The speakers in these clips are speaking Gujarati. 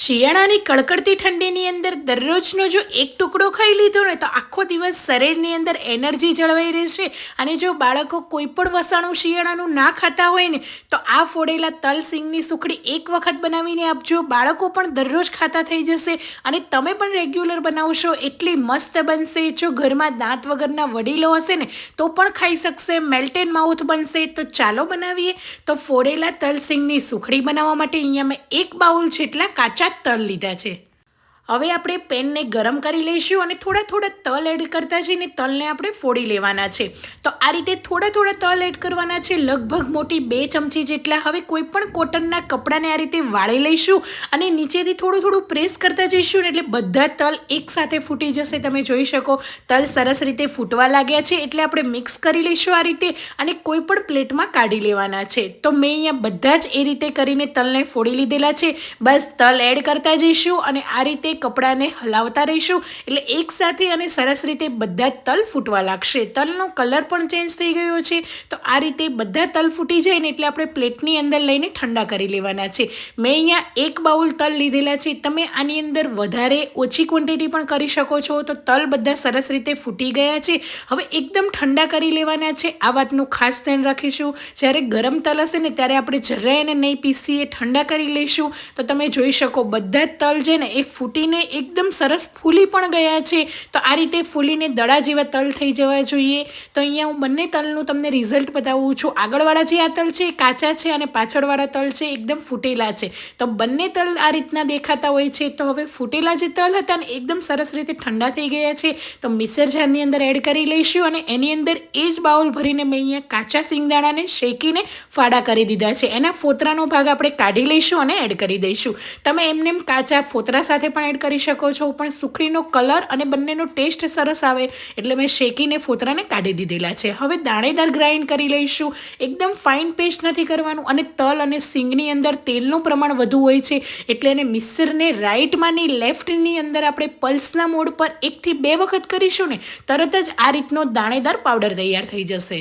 શિયાળાની કડકડતી ઠંડીની અંદર દરરોજનો જો એક ટુકડો ખાઈ લીધો ને તો આખો દિવસ શરીરની અંદર એનર્જી જળવાઈ રહેશે. અને જો બાળકો કોઈ પણ વસાણું શિયાળાનું ના ખાતા હોય ને, તો આ ફોડેલા તલ સિંગની સુખડી એક વખત બનાવીને આપજો. બાળકો પણ દરરોજ ખાતા થઈ જશે. અને તમે પણ રેગ્યુલર બનાવશો એટલી મસ્ત બનશે. જો ઘરમાં દાંત વગરના વડીલો હશે ને, તો પણ ખાઈ શકશે. મેલ્ટેન માઉથ બનશે. તો ચાલો બનાવીએ. તો ફોડેલા તલ સિંગની સુખડી બનાવવા માટે અહીંયા મેં એક બાઉલ જેટલા કાચા તલ લીધા છે. હવે આપણે પેનને ગરમ કરી લઈશું અને થોડા થોડા તલ એડ કરતા જઈને તલને આપણે ફોડી લેવાના છે. તો આ રીતે થોડા થોડા તલ એડ કરવાના છે, લગભગ મોટી બે ચમચી જેટલા. હવે કોઈ પણ કોટનના કપડાને આ રીતે વાળી લઈશું અને નીચેથી થોડું થોડું પ્રેસ કરતા જઈશું એટલે બધા તલ એકસાથે ફૂટી જશે. તમે જોઈ શકો, તલ સરસ રીતે ફૂટવા લાગ્યા છે એટલે આપણે મિક્સ કરી લઈશું આ રીતે અને કોઈ પણ પ્લેટમાં કાઢી લેવાના છે. તો મેં અહીંયા બધા જ એ રીતે કરીને તલને ફોડી લીધેલા છે. બસ તલ એડ કરતા જઈશું અને આ રીતે કપડાને હલાવતા રહીશું. એટલે એકસાથે અને સરસ રીતે બધા તલ ફૂટવા લાગશે. તલનો કલર પણ ચેન્જ થઈ ગયો છે. તો આ રીતે બધા તલ ફૂટી જાય ને એટલે આપણે પ્લેટની અંદર લઈને ઠંડા કરી લેવાના છે. મેં અહીંયા એક બાઉલ તલ લીધેલા છે. તમે આની અંદર વધારે ઓછી ક્વોન્ટિટી પણ કરી શકો છો. તો તલ બધા સરસ રીતે ફૂટી ગયા છે. હવે એકદમ ઠંડા કરી લેવાના છે. આ વાતનું ખાસ ધ્યાન રાખીશું. જ્યારે ગરમ તલ હશે ને ત્યારે આપણે જરાય એને નહીં પીસીએ, ઠંડા કરી લઈશું. તો તમે જોઈ શકો બધા તલ છે ને એ ફૂટીને એકદમ સરસ ફૂલી પણ ગયા છે. તો આ રીતે ફૂલીને દડા જેવા તલ થઈ જવા જોઈએ. તો અહીંયા હું બંને તલનું તમને રિઝલ્ટ બતાવું છું. આગળવાળા જે આ તલ છે એ કાચા છે અને પાછળવાળા તલ છે એકદમ ફૂટેલા છે. તો બંને તલ આ રીતના દેખાતા હોય છે. તો હવે ફૂટેલા જે તલ હતા ને એકદમ સરસ રીતે ઠંડા થઈ ગયા છે. તો મિક્સર જારની અંદર એડ કરી લઈશું અને એની અંદર એ જ બાઉલ ભરીને મેં અહીંયા કાચા સિંગદાણાને શેકીને ફાડા કરી દીધા છે. એના ફોતરાનો ભાગ આપણે કાઢી લઈશું અને એડ કરી દઈશું. તમે એમને એમ કાચા ફોતરા સાથે પણ એડ કરી શકો છો, પણ સુખડીનો કલર અને બંનેનો ટેસ્ટ સરસ આવે એટલે મેં શેકીને ફોતરાને કાઢી દીધેલા છે. હવે દાણેદાર ગ્રાઇન્ડ કરી લઈશું. એકદમ ફાઇન પેસ્ટ નથી કરવાનું અને તલ અને સિંગની અંદર તેલનું પ્રમાણ વધુ હોય છે, એટલે એને મિક્સરને રાઈટમાં નહીં લેફ્ટની અંદર આપણે પલ્સના મોડ પર એકથી બે વખત કરીશું ને, તરત જ આ રીતનો દાણેદાર પાવડર તૈયાર થઈ જશે.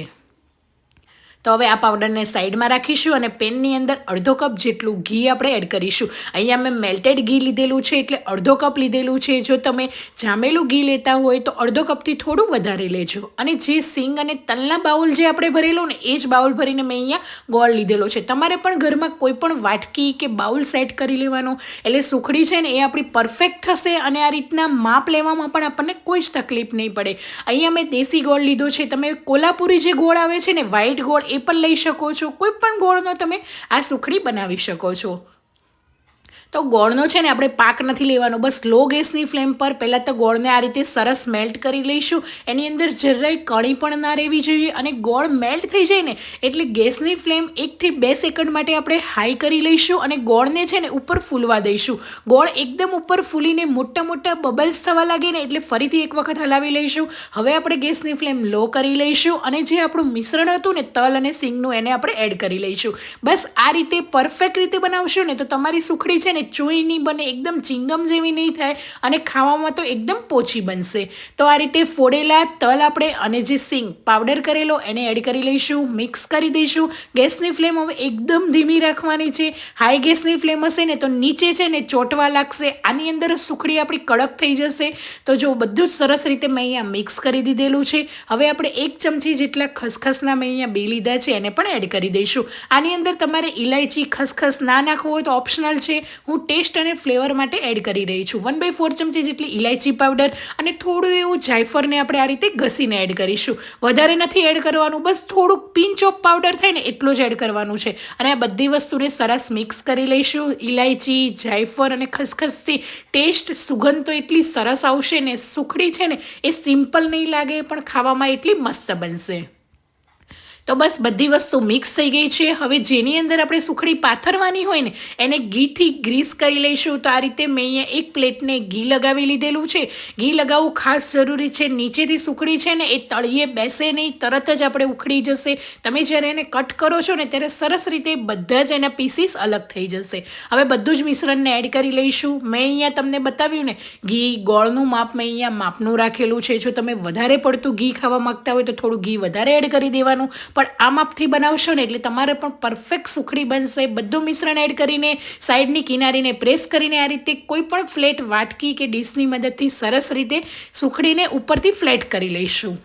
તો હવે આ પાવડરને સાઈડમાં રાખીશું અને પેનની અંદર અડધો કપ જેટલું ઘી આપણે એડ કરીશું. અહીંયા મેં મેલ્ટેડ ઘી લીધેલું છે એટલે અડધો કપ લીધેલું છે. જો તમે જામેલું ઘી લેતા હોય તો અડધો કપથી થોડું વધારે લેજો. અને જે સિંગ અને તલના બાઉલ જે આપણે ભરેલું ને એ જ બાઉલ ભરીને મેં અહીંયા ગોળ લીધેલો છે. તમારે પણ ઘરમાં કોઈ પણ વાટકી કે બાઉલ સેટ કરી લેવાનો. એટલે સુખડી છે ને એ આપણી પરફેક્ટ થશે અને આ રીતના માપ લેવામાં પણ આપણને કોઈ જ તકલીફ નહીં પડે. અહીંયા મેં દેશી ગોળ લીધો છે. તમે કોલ્હાપુરી જે ગોળ આવે છે ને વ્હાઈટ ગોળ એ પણ લઈ શકો છો. કોઈ પણ ગોળનો તમે આ સુખડી બનાવી શકો છો. તો ગોળનો છે ને આપણે પાક નથી લેવાનો. બસ લો ગેસની ફ્લેમ પર પહેલાં તો ગોળને આ રીતે સરસ મેલ્ટ કરી લઈશું. એની અંદર જરાય કણી પણ ના રહેવી જોઈએ અને ગોળ મેલ્ટ થઈ જાય ને એટલે ગેસની ફ્લેમ એકથી બે સેકન્ડ માટે આપણે હાઈ કરી લઈશું અને ગોળને છે ને ઉપર ફૂલવા દઈશું. ગોળ એકદમ ઉપર ફૂલીને મોટા મોટા બબલ્સ થવા લાગે ને એટલે ફરીથી એક વખત હલાવી લઈશું. હવે આપણે ગેસની ફ્લેમ લો કરી લઈશું અને જે આપણું મિશ્રણ હતું ને તલ અને સિંગનું એને આપણે એડ કરી લઈશું. બસ આ રીતે પરફેક્ટ રીતે બનાવશું ને તો તમારી સુખડી છે ને ચોઈ નહીં બને, એકદમ ચિંગમ જેવી નહીં થાય અને ખાવામાં તો એકદમ પોચી બનશે. તો આ રીતે ફોડેલા તલ આપણે અને જે સિંગ પાવડર કરેલો એને એડ કરી લઈશું, મિક્સ કરી દઈશું. ગેસની ફ્લેમ હવે એકદમ ધીમી રાખવાની છે. હાઈ ગેસની ફ્લેમ હશે ને તો નીચે છે ને ચોંટવા લાગશે. આની અંદર સુખડી આપણી કડક થઈ જશે. તો જો બધું જ સરસ રીતે મેં અહીંયા મિક્સ કરી દીધેલું છે. હવે આપણે એક ચમચી જેટલા ખસખસના મેં અહીંયા બે લીધા છે, એને પણ એડ કરી દઈશું. આની અંદર તમારે ઇલાયચી ખસખસ ના નાખવું હોય તો ઓપ્શનલ છે. હું ટેસ્ટ અને ફ્લેવર માટે એડ કરી રહી છું. વન બાય ફોર ચમચી જેટલી ઇલાયચી પાવડર અને થોડું એવું જાયફળને આપણે આ રીતે ઘસીને એડ કરીશું. વધારે નથી એડ કરવાનું, બસ થોડુંક પિંચ ઓફ પાવડર થાય ને એટલું જ એડ કરવાનું છે. અને આ બધી વસ્તુને સરસ મિક્સ કરી લઈશું. ઇલાયચી જાયફળ અને ખસખસથી ટેસ્ટ સુગંધ તો એટલી સરસ આવશે ને, સુખડી છે ને, એ સિમ્પલ નહીં લાગે, પણ ખાવામાં એટલી મસ્ત બનશે. તો બસ બધી વસ્તુ મિક્સ થઈ ગઈ છે. હવે જેની અંદર આપણે સુખડી પાથરવાની હોય ને, એને ઘીથી ગ્રીસ કરી લઈશું. તો આ રીતે મેં અહીંયા એક પ્લેટને ઘી લગાવી લીધેલું છે. ઘી લગાવવું ખાસ જરૂરી છે. નીચેથી સુખડી છે ને, એ તળિયે બેસે નહીં, તરત જ આપણે ઉખડી જશે. તમે જ્યારે એને કટ કરો છો ને, ત્યારે સરસ રીતે બધા જ એના પીસીસ અલગ થઈ જશે. હવે બધું જ મિશ્રણને એડ કરી લઈશું. મેં અહીંયા તમને બતાવ્યું ને, ઘી ગોળનું માપ મેં અહીંયા માપનું રાખેલું છે. જો તમે વધારે પડતું ઘી ખાવા માગતા હોય તો થોડું ઘી વધારે એડ કરી દેવાનું. પણ આ માપથી બનાવશો ને એટલે તમારે પણ પરફેક્ટ સુખડી બનશે. બધું મિશ્રણ એડ કરીને, સાઈડની કિનારીને પ્રેસ કરીને આ રીતે કોઈ પણ ફ્લેટ વાટકી કે ડીશની મદદથી સરસ રીતે સુખડીને ઉપરથી ફ્લેટ કરી લઈશું.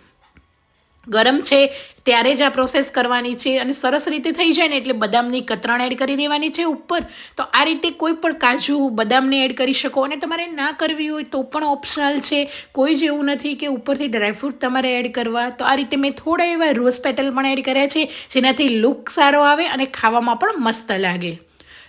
ગરમ છે, ત્યારે જ આ પ્રોસેસ કરવાની છે અને સરસ રીતે થઈ જાય ને એટલે બદામની કતરણ એડ કરી દેવાની છે ઉપર. તો આ રીતે કોઈ પણ કાજુ બદામને એડ કરી શકો અને તમારે ના કરવી હોય તો પણ ઓપ્શનલ છે. કોઈ જ એવું નથી કે ઉપરથી ડ્રાયફ્રૂટ તમારે એડ કરવા. તો આ રીતે મેં થોડા એવા રોઝ પેટલ પણ એડ કર્યા છે, જેનાથી લુક સારો આવે અને ખાવામાં પણ મસ્ત લાગે.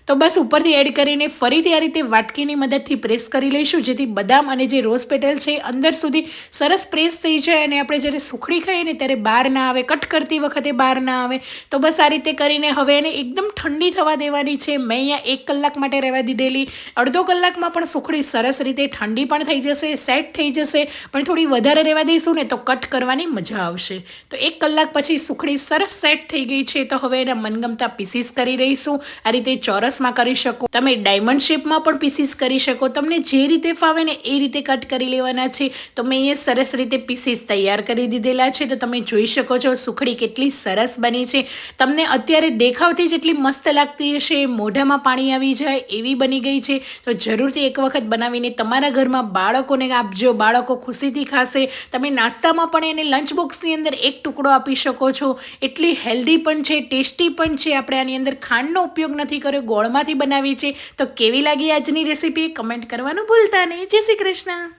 તો બસ ઉપરથી એડ કરીને ફરીથી આ રીતે વાટકીની મદદથી પ્રેસ કરી લઈશું, જેથી બદામ અને જે રોઝ પેટલ છે અંદર સુધી સરસ પ્રેસ થઈ જાય અને આપણે જ્યારે સુખડી ખાઈએ ને ત્યારે બહાર ના આવે કટ કરતી વખતે બહાર ના આવે. તો બસ આ રીતે કરીને હવે એને એકદમ ઠંડી થવા દેવાની છે. મેં અહીંયા એક કલાક માટે રહેવા દીધેલી. અડધો કલાકમાં પણ સુખડી સરસ રીતે ઠંડી પણ થઈ જશે સેટ થઈ જશે. પણ થોડી વધારે રહેવા દઈશું ને તો કટ કરવાની મજા આવશે. તો એક કલાક પછી સુખડી સરસ સેટ થઈ ગઈ છે. તો હવે એના મનગમતા પીસીસ કરી રહીશું. આ રીતે ચોરસ પીસીસમાં કરી શકો. તમે ડાયમંડ શેપમાં પણ પીસીસ કરી શકો. તમને જે રીતે ફાવે ને એ રીતે કટ કરી લેવાના છે. તો મેં અહીંયા સરસ રીતે પીસીસ તૈયાર કરી દીધેલા છે. તો તમે જોઈ શકો છો સુખડી કેટલી સરસ બની છે. તમને અત્યારે દેખાવથી જેટલી મસ્ત લાગતી હશે મોઢામાં પાણી આવી જાય એવી બની ગઈ છે. તો જરૂરથી એક વખત બનાવીને તમારા ઘરમાં બાળકોને આપજો. બાળકો ખુશીથી ખાશે. તમે નાસ્તામાં પણ એને લંચ બોક્સની અંદર એક ટુકડો આપી શકો છો. એટલી હેલ્ધી પણ છે, ટેસ્ટી પણ છે. આપણે આની અંદર ખાંડનો ઉપયોગ નથી કર્યો ગોળમાંથી બનાવી છે. તો કેવી લાગી આજની રેસીપી? કમેન્ટ કરવાનું ભૂલતા નહીં. જય શ્રી કૃષ્ણ.